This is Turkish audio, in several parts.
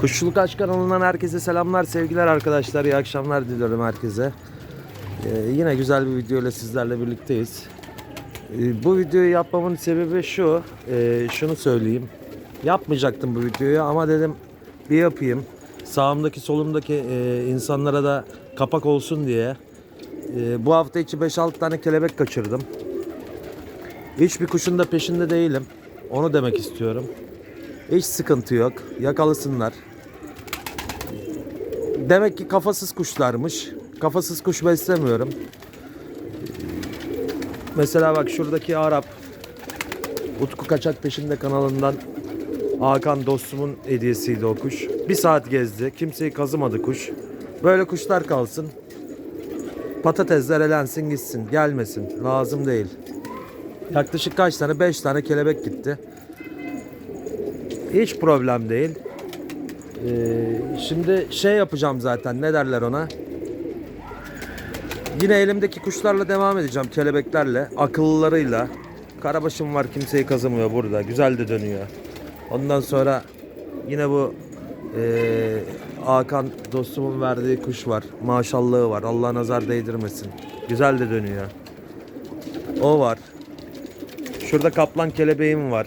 Kuşçuluk Aşk kanalından herkese selamlar, sevgiler arkadaşlar. İyi akşamlar diliyorum herkese. Ee, yine güzel bir video ile sizlerle birlikteyiz. Ee, bu videoyu yapmamın sebebi şu. Ee, şunu söyleyeyim. Yapmayacaktım bu videoyu ama dedim bir yapayım. Sağımdaki solumdaki e, insanlara da kapak olsun diye. Ee, bu hafta içi 5-6 tane kelebek kaçırdım. Hiçbir kuşun da peşinde değilim. Onu demek istiyorum. Hiç sıkıntı yok. Yakalısınlar. Demek ki kafasız kuşlarmış. Kafasız kuş beslemiyorum. Mesela bak şuradaki Arap Utku Kaçak Peşinde kanalından Hakan dostumun hediyesiydi o kuş. Bir saat gezdi. Kimseyi kazımadı kuş. Böyle kuşlar kalsın. Patatesler elensin gitsin. Gelmesin. Lazım değil. Yaklaşık kaç tane? 5 tane kelebek gitti. Hiç problem değil. Ee, şimdi şey yapacağım zaten. Ne derler ona? Yine elimdeki kuşlarla devam edeceğim. Kelebeklerle. Akıllılarıyla. Karabaşım var kimseyi kazımıyor burada. Güzel de dönüyor. Ondan sonra yine bu ee, Hakan dostumun verdiği kuş var. Maşallahı var. Allah nazar değdirmesin. Güzel de dönüyor. O var. Şurada kaplan kelebeğim var.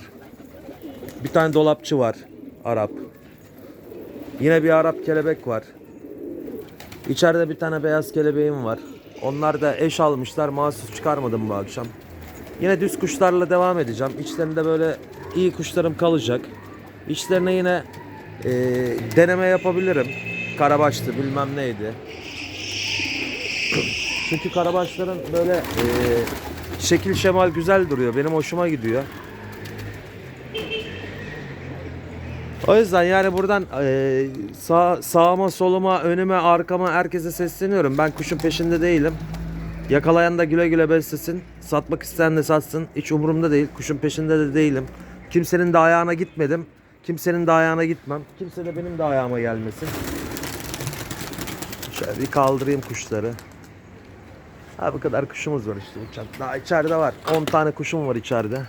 Bir tane dolapçı var. Arap. Yine bir Arap kelebek var. İçeride bir tane beyaz kelebeğim var. Onlar da eş almışlar. Mahsus çıkarmadım bu akşam. Yine düz kuşlarla devam edeceğim. İçlerinde böyle iyi kuşlarım kalacak. İçlerine yine e, deneme yapabilirim. Karabaştı bilmem neydi. Çünkü karabaşların böyle e, şekil şemal güzel duruyor. Benim hoşuma gidiyor. O yüzden yani buradan e, sağ, sağıma, soluma, önüme, arkama herkese sesleniyorum. Ben kuşun peşinde değilim. Yakalayan da güle güle beslesin. Satmak isteyen de satsın. Hiç umurumda değil. Kuşun peşinde de değilim. Kimsenin de ayağına gitmedim. Kimsenin de ayağına gitmem. Kimse de benim de ayağıma gelmesin. Şöyle bir kaldırayım kuşları. Ha bu kadar kuşumuz var işte uçak. Daha içeride var. 10 tane kuşum var içeride.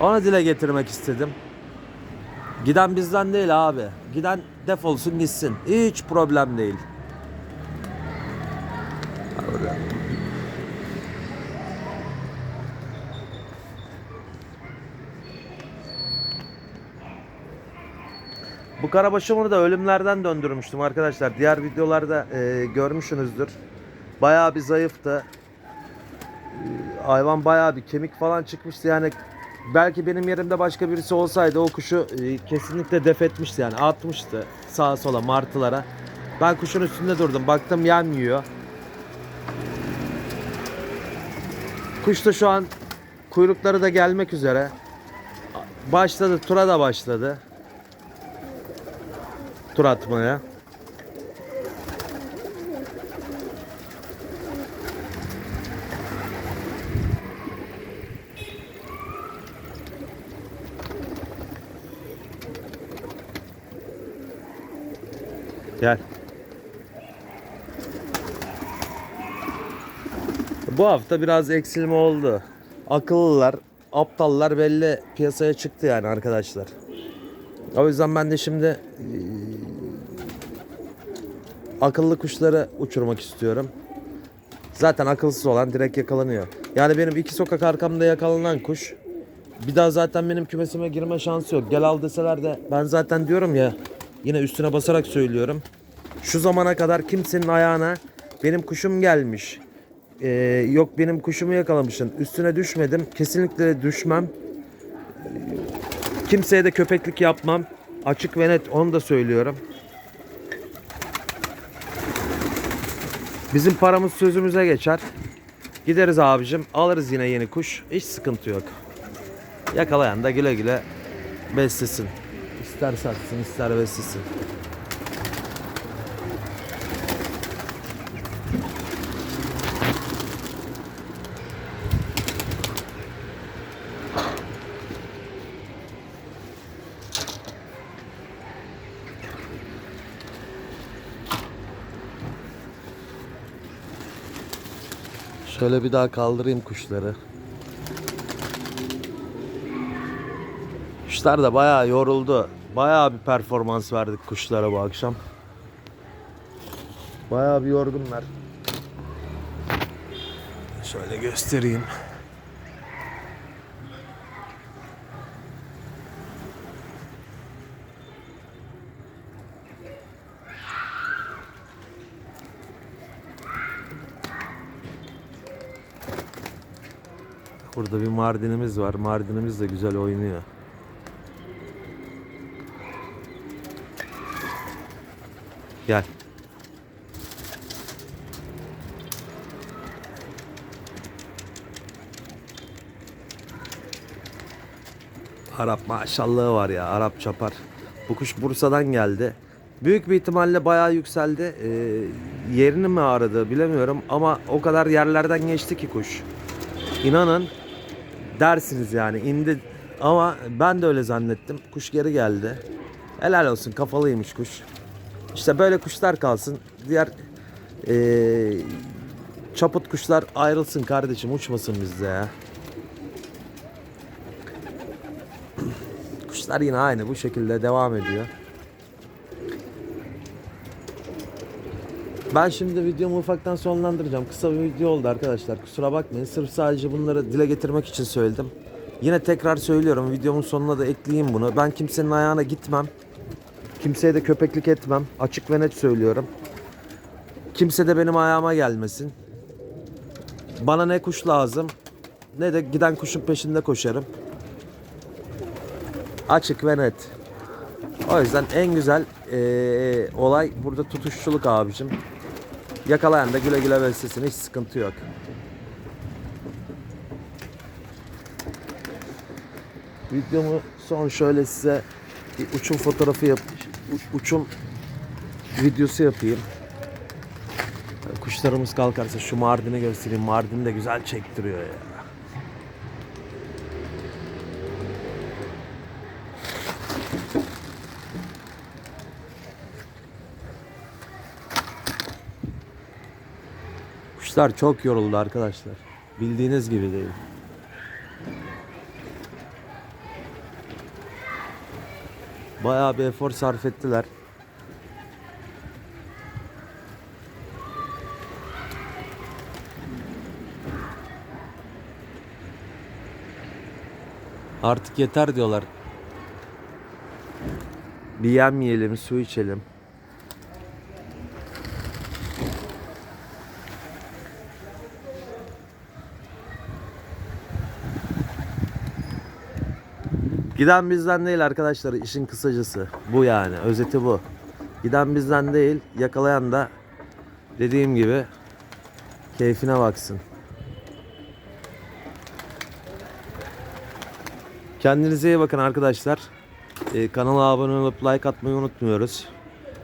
Onu dile getirmek istedim. Giden bizden değil abi. Giden defolsun gitsin. Hiç problem değil. Bu karabaşımı da ölümlerden döndürmüştüm arkadaşlar. Diğer videolarda e, görmüşsünüzdür. Bayağı bir zayıftı. E, hayvan bayağı bir kemik falan çıkmıştı. Yani belki benim yerimde başka birisi olsaydı o kuşu e, kesinlikle def etmişti yani atmıştı sağa sola martılara. Ben kuşun üstünde durdum. Baktım yem yiyor. Kuş da şu an kuyrukları da gelmek üzere. Başladı, tura da başladı. Tur atmaya. Gel. Bu hafta biraz eksilme oldu. Akıllılar, aptallar belli piyasaya çıktı yani arkadaşlar. O yüzden ben de şimdi akıllı kuşları uçurmak istiyorum. Zaten akılsız olan direkt yakalanıyor. Yani benim iki sokak arkamda yakalanan kuş bir daha zaten benim kümesime girme şansı yok. Gel al deseler de ben zaten diyorum ya yine üstüne basarak söylüyorum. Şu zamana kadar kimsenin ayağına benim kuşum gelmiş. Ee, yok benim kuşumu yakalamışsın. Üstüne düşmedim. Kesinlikle düşmem. Kimseye de köpeklik yapmam. Açık ve net onu da söylüyorum. Bizim paramız sözümüze geçer. Gideriz abicim. Alırız yine yeni kuş. Hiç sıkıntı yok. Yakalayan da güle güle beslesin. İster satsın ister beslesin. Şöyle bir daha kaldırayım kuşları. Kuşlar da bayağı yoruldu. Bayağı bir performans verdik kuşlara bu akşam. Bayağı bir yorgunlar. Şöyle göstereyim. Burada bir Mardinimiz var. Mardinimiz de güzel oynuyor. Gel. Arap maşallahı var ya. Arap çapar. Bu kuş Bursa'dan geldi. Büyük bir ihtimalle bayağı yükseldi. Ee, yerini mi aradı bilemiyorum ama o kadar yerlerden geçti ki kuş. İnanın dersiniz yani indi ama ben de öyle zannettim. Kuş geri geldi. Helal olsun kafalıymış kuş. İşte böyle kuşlar kalsın. Diğer eee çaput kuşlar ayrılsın kardeşim uçmasın bizde ya. Kuşlar yine aynı bu şekilde devam ediyor. Ben şimdi videomu ufaktan sonlandıracağım. Kısa bir video oldu arkadaşlar. Kusura bakmayın. Sırf sadece bunları dile getirmek için söyledim. Yine tekrar söylüyorum. Videomun sonuna da ekleyeyim bunu. Ben kimsenin ayağına gitmem. Kimseye de köpeklik etmem. Açık ve net söylüyorum. Kimse de benim ayağıma gelmesin. Bana ne kuş lazım ne de giden kuşun peşinde koşarım. Açık ve net. O yüzden en güzel eee, olay burada tutuşçuluk abicim. Yakalayan da güle güle beslesin hiç sıkıntı yok. Videomu son şöyle size bir uçum fotoğrafı yap u- uçum videosu yapayım. Kuşlarımız kalkarsa şu Mardin'i göstereyim. Mardin de güzel çektiriyor ya. Kuşlar çok yoruldu arkadaşlar. Bildiğiniz gibi değil. Bayağı bir efor sarf ettiler. Artık yeter diyorlar. Bir yem yiyelim, su içelim. Giden bizden değil arkadaşlar işin kısacası. Bu yani özeti bu. Giden bizden değil yakalayan da dediğim gibi keyfine baksın. Kendinize iyi bakın arkadaşlar. Ee, kanala abone olup like atmayı unutmuyoruz.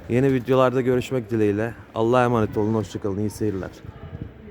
Yeni videolarda görüşmek dileğiyle. Allah'a emanet olun. Hoşçakalın. İyi seyirler.